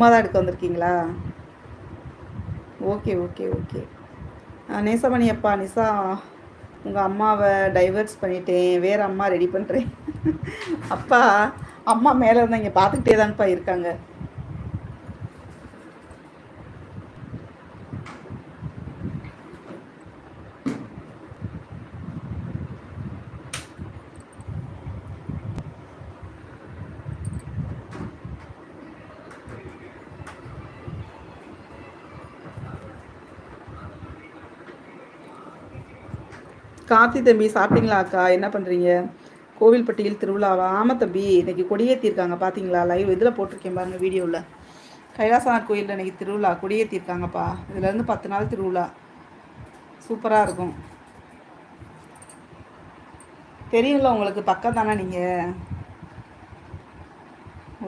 சும்மா தான் எடுக்க வந்திருக்கீங்களா ஓகே ஓகே. ஓகே நேசமணி அப்பா நிசா உங்கள் அம்மாவை டைவர்ஸ் பண்ணிட்டேன். வேறு அம்மா ரெடி பண்ணுறேன் அப்பா அம்மா மேலே இருந்தால் இங்கே பார்த்துக்கிட்டே தான்ப்பா இருக்காங்க. கார்த்தி தம்பி சாப்பிட்டீங்களா அக்கா? என்ன பண்ணுறீங்க கோவில்பட்டியில் திருவிழாவா? ஆமாம் தம்பி இன்றைக்கி கொடியேற்றிருக்காங்க பார்த்தீங்களா லைவ் இதில் போட்டிருக்கேன் பாருங்கள் வீடியோவில் கைலாசநாத் கோயிலில் இன்றைக்கி திருவிழா கொடியேற்றிருக்காங்கப்பா இதுலேருந்து பத்து நாள் திருவிழா. சூப்பராக இருக்கும். தெரியும்ல உங்களுக்கு பக்கம் தானே நீங்கள்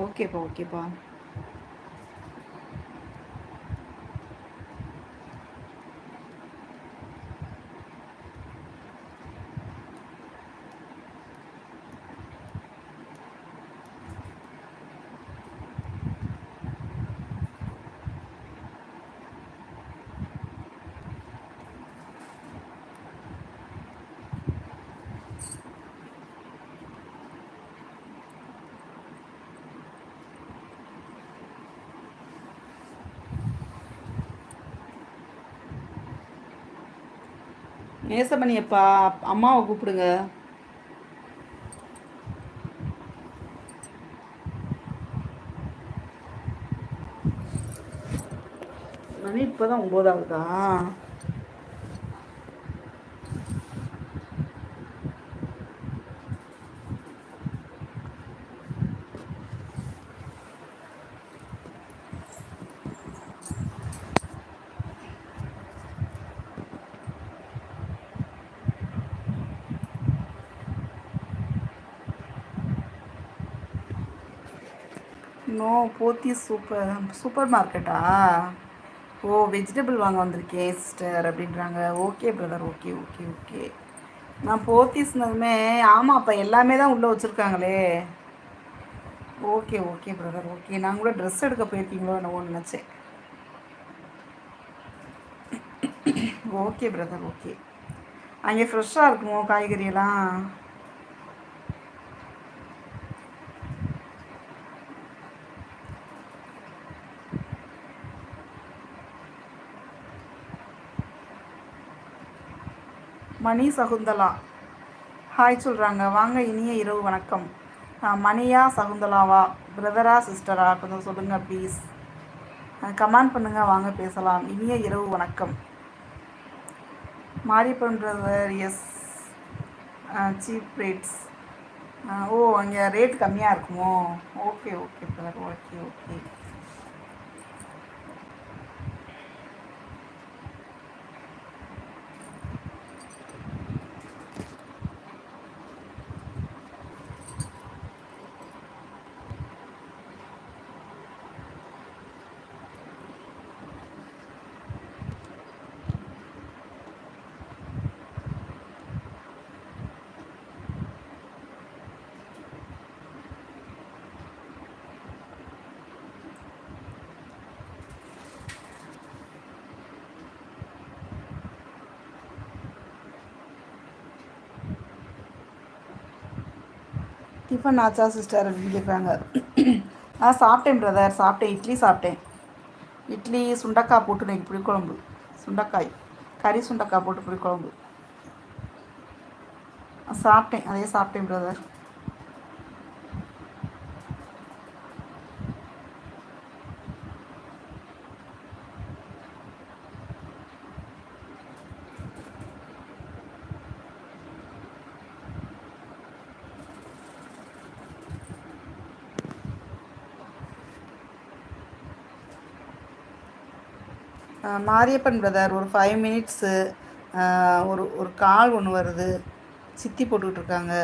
ஓகேப்பா ஓகேப்பா. நேசமணி அப்பா அம்மாவை கூப்பிடுங்க. மணி இப்போதான் ஒம்போதாவதா நோ போத்தி சூப்பர் சூப்பர் மார்க்கெட்டா? ஓ வெஜிடபிள் வாங்க வந்திருக்கேன் சிஸ்டர் அப்படின்றாங்க. Okay brother okay okay okay நான் போத்தீஸ்னதுமே ஆமாம் அப்போ எல்லாமே தான் உள்ளே வச்சுருக்காங்களே. ஓகே ஓகே பிரதர் ஓகே நான் கூட ட்ரெஸ் எடுக்க போயிருக்கீங்களோ என்னவோ நினச்சேன். ஓகே பிரதர் ஓகே அங்கே ஃப்ரெஷ்ஷாக இருக்குமோ காய்கறியெல்லாம்? மணி சகுந்தலா. ஹாய் சொல்கிறாங்க வாங்க இனிய இரவு வணக்கம். மணியா சகுந்தலாவா? பிரதரா சிஸ்டரா கொஞ்சம் சொல்லுங்கள் ப்ளீஸ் கமெண்ட் பண்ணுங்கள் வாங்க பேசலாம். இனிய இரவு வணக்கம். Mariyappan brother yes cheap rates ஓ அங்கே ரேட் கம்மியாக இருக்குமோ? Okay okay brother okay okay tiffin ஆச்சா சிஸ்டர் அப்படின்னு கேட்குறாங்க ஆ சாப்பிட்டேன் பிரதர் சாப்பிட்டேன். இட்லி சாப்பிட்டேன். இட்லி சுண்டக்காய் போட்டு இன்னைக்கு புளிக்குழம்பு சுண்டக்காய். கறி சுண்டக்காய் போட்டு புளிக்குழம்பு சாப்பிட்டேன். அதே சாப்பிட்டேன் பிரதர் மாரியப்பன் பிரதர் ஒரு ஃபைவ் மினிட்ஸு ஒரு ஒரு கால் ஒன்று வருது. சித்தி போட்டுக்கிட்டு இருக்காங்க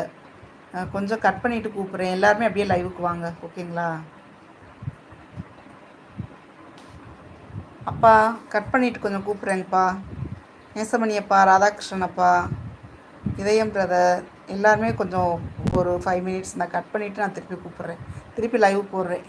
கொஞ்சம் கட் பண்ணிவிட்டு கூப்பிட்றேன். எல்லாருமே அப்படியே லைவுக்கு வாங்க ஓகேங்களா அப்பா கட் பண்ணிவிட்டு கொஞ்சம் கூப்பிட்றேங்கப்பா. நேசமணி அப்பா ராதாகிருஷ்ணன் அப்பா இதயம் பிரதர் எல்லாருமே கொஞ்சம் ஒரு ஃபைவ் மினிட்ஸ் நான் கட் பண்ணிவிட்டு நான் திருப்பி கூப்பிட்றேன். திருப்பி லைவ் போடுறேன்.